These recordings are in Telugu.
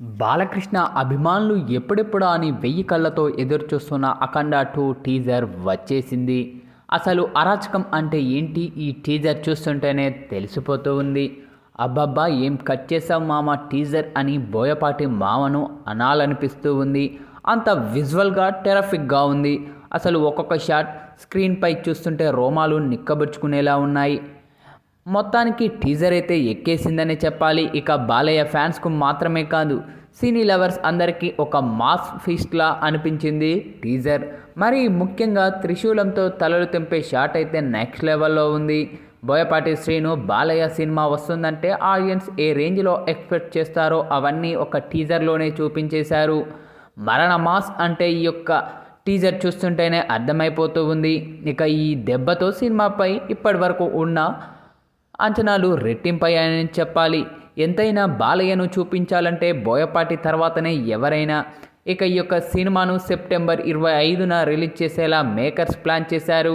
బాలకృష్ణ అభిమానులు ఎప్పుడెప్పుడా అని వెయ్యి కళ్ళతో ఎదురుచూస్తున్న అఖండ టూ టీజర్ వచ్చేసింది. అసలు అరాచకం అంటే ఏంటి? ఈ టీజర్ చూస్తుంటేనే తెలిసిపోతూ ఉంది. అబ్బబ్బా ఏం కట్ చేసావు మామ టీజర్ అని బోయపాటి మామను అనాలనిపిస్తూ ఉంది. అంత విజువల్గా టెరఫిక్గా ఉంది. అసలు ఒక్కొక్క షాట్ స్క్రీన్పై చూస్తుంటే రోమాలు నిక్కబుచ్చుకునేలా ఉన్నాయి. మొత్తానికి టీజర్ అయితే ఎక్కేసిందనే చెప్పాలి. ఇక బాలయ్య ఫ్యాన్స్కు మాత్రమే కాదు సినీ లవర్స్ అందరికీ ఒక మాస్ ఫీస్ట్లా అనిపించింది టీజర్. మరి ముఖ్యంగా త్రిశూలంతో తలలు తెంపే షాట్ అయితే నెక్స్ట్ లెవెల్లో ఉంది. బోయపాటి శ్రీను బాలయ్య సినిమా వస్తుందంటే ఆడియన్స్ ఏ రేంజ్లో ఎక్స్పెక్ట్ చేస్తారో అవన్నీ ఒక టీజర్లోనే చూపించేశారు. మరణ మాస్ అంటే ఈ యొక్క టీజర్ చూస్తుంటేనే అర్థమైపోతూ ఉంది. ఇక ఈ దెబ్బతో సినిమాపై ఇప్పటి వరకు ఉన్న అంచనాలు రెట్టింపయ్యాయని చెప్పాలి. ఎంతైనా బాలయ్యను చూపించాలంటే బోయపాటి తర్వాతనే ఎవరైనా. ఇక ఈ యొక్క సినిమాను సెప్టెంబర్ ఇరవై ఐదున రిలీజ్ చేసేలా మేకర్స్ ప్లాన్ చేశారు.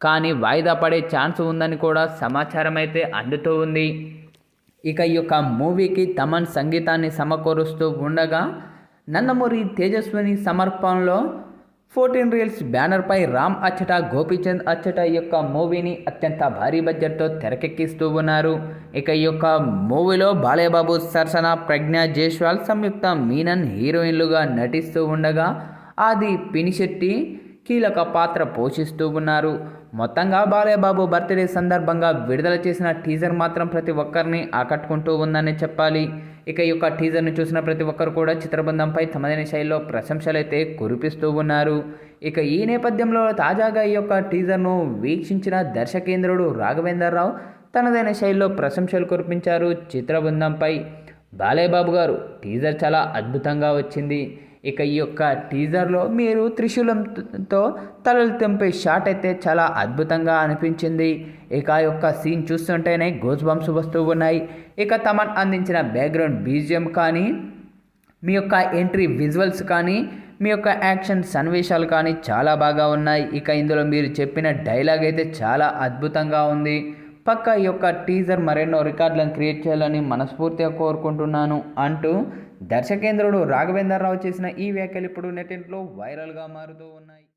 కానీ వాయిదా పడే ఛాన్స్ ఉందని కూడా సమాచారం అయితే అందుతూ ఉంది. ఇక ఈ యొక్క మూవీకి తమన్ సంగీతాన్ని సమకూరుస్తూ ఉండగా నందమూరి తేజస్విని సమర్పణలో ఫోర్టీన్ రీల్స్ బ్యానర్పై రామ్ అచ్చట గోపీచంద్ అచ్చట ఈ యొక్క మూవీని అత్యంత భారీ బడ్జెట్తో తెరకెక్కిస్తూ ఉన్నారు. ఇక ఈ యొక్క మూవీలో బాలయ్యబాబు సరసన ప్రజ్ఞ జైస్వాల్ సంయుక్త మీనన్ హీరోయిన్లుగా నటిస్తూ ఉండగా ఆది పినిశెట్టి కీలక పాత్ర పోషిస్తూ ఉన్నారు. మొత్తంగా బాలయ్యబాబు బర్త్డే సందర్భంగా విడుదల చేసిన టీజర్ మాత్రం ప్రతి ఒక్కరిని ఆకట్టుకుంటూ ఉందని చెప్పాలి. ఇక ఈ యొక్క టీజర్ను చూసిన ప్రతి ఒక్కరు కూడా చిత్రబృందంపై తమదైన శైలిలో ప్రశంసలైతే కురిపిస్తూ ఉన్నారు. ఇక ఈ నేపథ్యంలో తాజాగా ఈ యొక్క టీజర్ను వీక్షించిన దర్శకేంద్రుడు రాఘవేంద్రరావు తనదైన శైలిలో ప్రశంసలు కురిపించారు చిత్రబృందంపై. బాలయ్యబాబు గారు టీజర్ చాలా అద్భుతంగా వచ్చింది. ఇక ఈ యొక్క టీజర్లో మీరు త్రిశూలంతో తలలు తెంపే షాట్ అయితే చాలా అద్భుతంగా అనిపించింది. ఇక ఆ యొక్క సీన్ చూస్తుంటేనే గోజ్ బంప్స్ వస్తూ ఉన్నాయి. ఇక తమన్ అందించిన బ్యాక్గ్రౌండ్ బీజియం కానీ మీ యొక్క ఎంట్రీ విజువల్స్ కానీ మీ యొక్క యాక్షన్ సన్నివేశాలు కానీ చాలా బాగా ఉన్నాయి. ఇక ఇందులో మీరు చెప్పిన డైలాగ్ అయితే చాలా అద్భుతంగా ఉంది. పక్క ఈ యొక్క టీజర్ మరెన్నో రికార్డులను క్రియేట్ చేయాలని మనస్ఫూర్తిగా కోరుకుంటున్నాను అంటూ దర్శకేంద్రుడు రాఘవేంద్రరావు చేసిన ఈ వ్యాఖ్యలు ఇప్పుడు నెటింట్లో వైరల్గా మారుతూ ఉన్నాయి.